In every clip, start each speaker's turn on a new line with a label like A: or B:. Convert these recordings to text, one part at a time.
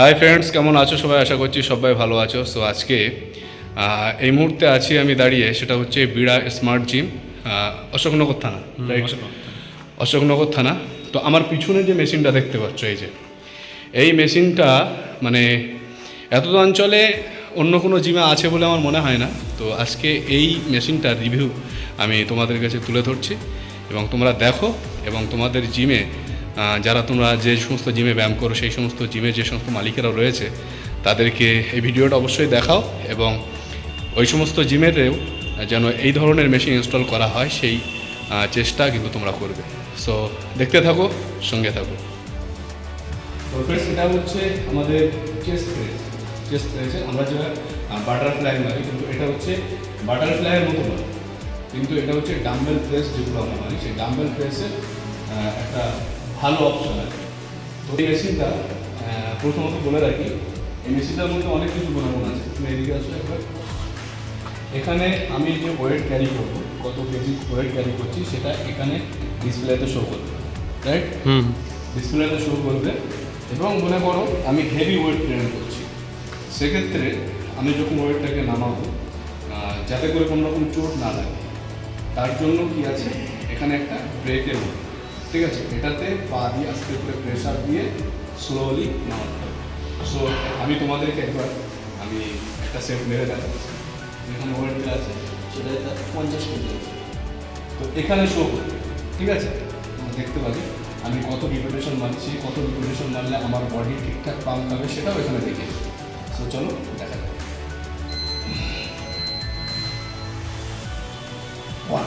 A: Hi friends কেমন আছো? সবাই আশা করছি সবাই ভালো আছো। সো আজকে এই মুহূর্তে আছি আমি দাঁড়িয়ে সেটা হচ্ছে বিড়া স্মার্ট জিম অশোকনগর থানা অশোকনগর থানা। তো আমার পিছনে যে মেশিনটা দেখতে পাচ্ছ এই যে এই মেশিনটা মানে এত অঞ্চলে অন্য কোনো জিমে আছে বলে আমার মনে হয় না। তো আজকে এই মেশিনটার রিভিউ আমি তোমাদের কাছে তুলে ধরছি এবং তোমরা দেখো এবং তোমাদের জিমে যারা তোমরা যে সমস্ত জিমে ব্যায়াম করো, সেই সমস্ত জিমে যে সমস্ত মালিকেরা রয়েছে, তাদেরকে এই ভিডিওটা অবশ্যই দেখাও এবং ওই সমস্ত জিমেতেও যেন এই ধরনের মেশিন ইনস্টল করা হয়, সেই চেষ্টা কিন্তু তোমরা করবে। সো দেখতে থাকো, সঙ্গে থাকো। এটা হচ্ছে আমাদের চেস্ট প্রেস চেস্ট প্রেসে আমরা যেটা বাটারফ্লাই মারি, কিন্তু এটা হচ্ছে বাটারফ্লাইয়ের মতো নয়। কিন্তু এটা হচ্ছে ডাম্বেল প্রেস যেগুলো আমরা মারি, সেই ডাম্বেল প্রেসের একটা ভালো অপশন আছে। তো এই মেশিনটা প্রথমত বলে রাখি এই মেশিনটার মধ্যে অনেক কিছু গুণাগুণ আছে। তুমি এদিকে আসো একবার। এখানে আমি যে ওয়েট ক্যারি করব কত কেজি ওয়েট ক্যারি করছি সেটা এখানে ডিসপ্লেতে শো করবে। Right
B: hmm.
A: ডিসপ্লেতে শো করবে এবং মনে করো আমি হেভি ওয়েট ট্রেন করছি। সেক্ষেত্রে আমি যখন ওয়েটটাকে নামাবো যাতে করে কোনো রকম চোট না লাগে তার জন্য কি আছে? এখানে একটা ব্রেকের মতো। ঠিক আছে, এটাতে পা দিয়ে আস্তে করে প্রেশার দিয়ে স্লোলি নামাতে হবে। সো আমি তোমাদেরকে একবার, আমি একটা সেট মেরে দেখাচ্ছি। এখানে ওয়েট আছে, সেটা পঞ্চাশ কেজি তো এখানে শো করবে ঠিক আছে? দেখতে পাবে, আমি কত রিপিটেশন মারছি, কত রিপিটেশন মারলে আমার বডি ঠিকঠাক পাম্প হবে, সেটাও এখানে দেখে সো চলো, দেখা যাক। One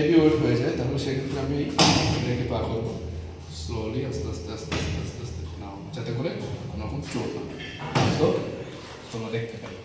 A: Heavy weight হয়ে যায়, তাহলে সেক্ষেত্রে আমি রেখে পা করব স্লোলি আস্তে আস্তে আস্তে আস্তে আস্তে আস্তে নাও, যাতে করে কোনো রকম চোট না। তো তোমরা দেখতে পারো